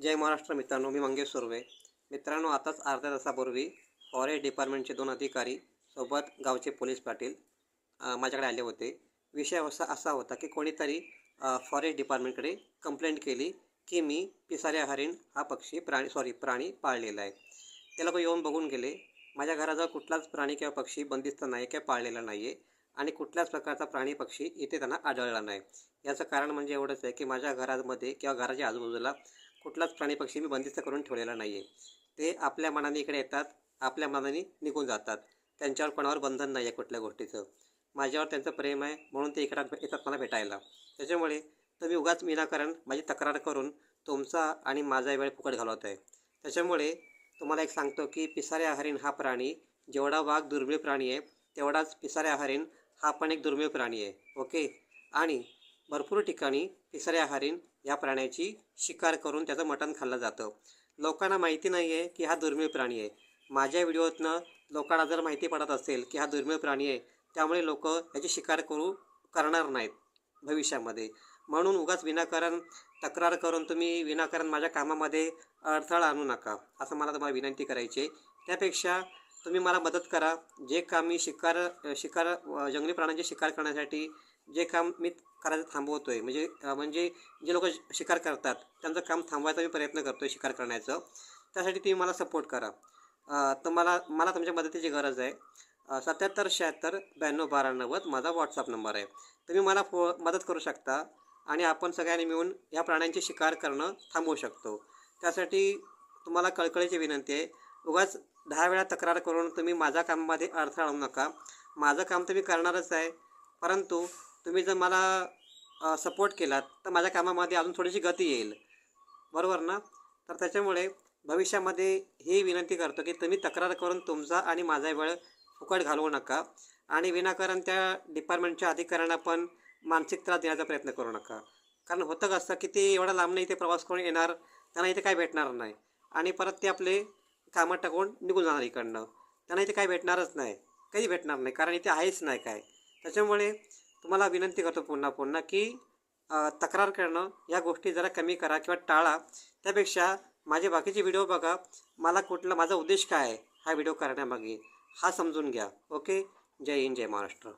जय महाराष्ट्र मित्रांनो मी मंगेश सुर्वे. मित्रांनो आताच अर्ध्या तासापूर्वी फॉरेस्ट डिपार्टमेंटचे दोन अधिकारी सोबत गावचे पोलीस पाटील माझ्याकडे आले होते. विषय असा असा होता की कोणीतरी फॉरेस्ट डिपार्टमेंटकडे कंप्लेंट केली की मी पिसाऱ्या हरिण हा पक्षी प्राणी सॉरी प्राणी पाळलेला आहे. ते लोक येऊन बघून गेले. माझ्या घराजवळ कुठलाच प्राणी किंवा पक्षी बंदिस्त नाही किंवा पाळलेला नाही आहे आणि कुठल्याच प्रकारचा प्राणी पक्षी इथे त्यांना आढळला नाही. याचं कारण म्हणजे एवढंच आहे की माझ्या घरामध्ये किंवा घराच्या आजूबाजूला कुठलाच प्राणी पक्षी मी बंदिस्त करून ठेवलेला नाही आहे ते आपल्या मनाने इकडे येतात आपल्या मनाने निघून जातात. त्यांच्यावर कोणावर बंधन नाही आहे कुठल्या गोष्टीचं. माझ्यावर त्यांचं प्रेम आहे म्हणून ते इकडं येतात मला भेटायला. त्याच्यामुळे तुम्ही उगाच विनाकारण माझी तक्रार करून तुमचा आणि माझा वेळ फुकट घालवत आहे त्याच्यामुळे तुम्हाला एक सांगतो की पिसाऱ्या हरिण हा प्राणी जेवढा वाघ दुर्मिळ प्राणी आहे तेवढाच पिसाऱ्या हरिण हा पण एक दुर्मिळ प्राणी आहे. ओके? आणि भरपूर ठिकाणी पिसाऱ्या हरिण या प्राण्याची शिकार करून त्याचं मटण खाल्लं जातं. लोकांना माहिती नाही आहे की हा दुर्मिळ प्राणी आहे. माझ्या व्हिडिओतनं लोकांना जर माहिती पडत असेल की हा दुर्मिळ प्राणी आहे त्यामुळे लोक याची शिकार करू करणार नाहीत भविष्यामध्ये. म्हणून उगाच विनाकारण तक्रार करून तुम्ही विनाकारण माझ्या कामामध्ये अडथळा आणू नका असं मला तुम्हाला विनंती करायची आहे. त्यापेक्षा तुम्ही मला मदत करा. जे काम मी शिकार शिकार जंगली प्राण्यांची शिकार करण्यासाठी जे काम मी करायचं थांबवतो आहे म्हणजे म्हणजे जे लोक शिकार करतात त्यांचं काम थांबवायचा मी प्रयत्न करतो आहे शिकार करण्याचं. त्यासाठी तुम्ही मला सपोर्ट करा. तर मला मला तुमच्या मदतीची गरज आहे. सत्याहत्तर शहात्तर ब्याण्णव बारा नव्वद माझा व्हॉट्सअप नंबर आहे. तुम्ही मला फो मदत करू शकता आणि आपण सगळ्यांनी मिळून या प्राण्यांची शिकार करणं थांबवू शकतो. त्यासाठी तुम्हाला कळकळीची विनंती आहे. उगाच दहा वेळा तक्रार करून तुम्ही माझ्या कामामध्ये अडथळा आणू नका. माझं काम तर मी करणारच आहे. परंतु तुम्ही जर मला सपोर्ट केलात तर माझ्या कामामध्ये अजून थोडीशी गती येईल. बरोबर ना? तर त्याच्यामुळे भविष्यामध्ये ही विनंती करतो की तुम्ही तक्रार करून तुमचा आणि माझा वेळ फुकट घालवू नका. आणि विनाकारण त्या डिपार्टमेंटच्या अधिकाऱ्यांना पण मानसिक त्रास देण्याचा प्रयत्न करू नका. कारण होतं कसं की ते एवढा लांबनं इथे प्रवास करून येणार त्यांना इथे काय भेटणार नाही. आणि परत ते आपले कामं टाकून निघून जाणार इकडनं. त्यांना इथे काय भेटणारच नाही. काही भेटणार नाही? कारण इथे आहेच नाही काय. त्याच्यामुळे तुम्हाला विनंती करतो पुन्हा पुन्हा की तक्रार करणं या गोष्टी जरा कमी करा किंवा टाळा. त्यापेक्षा माझे बाकीचे व्हिडिओ बघा. मला कुठला माझा उद्देश काय आहे? हा व्हिडिओ करण्यामागे. हा समजून घ्या. ओके? जय हिंद जय महाराष्ट्र.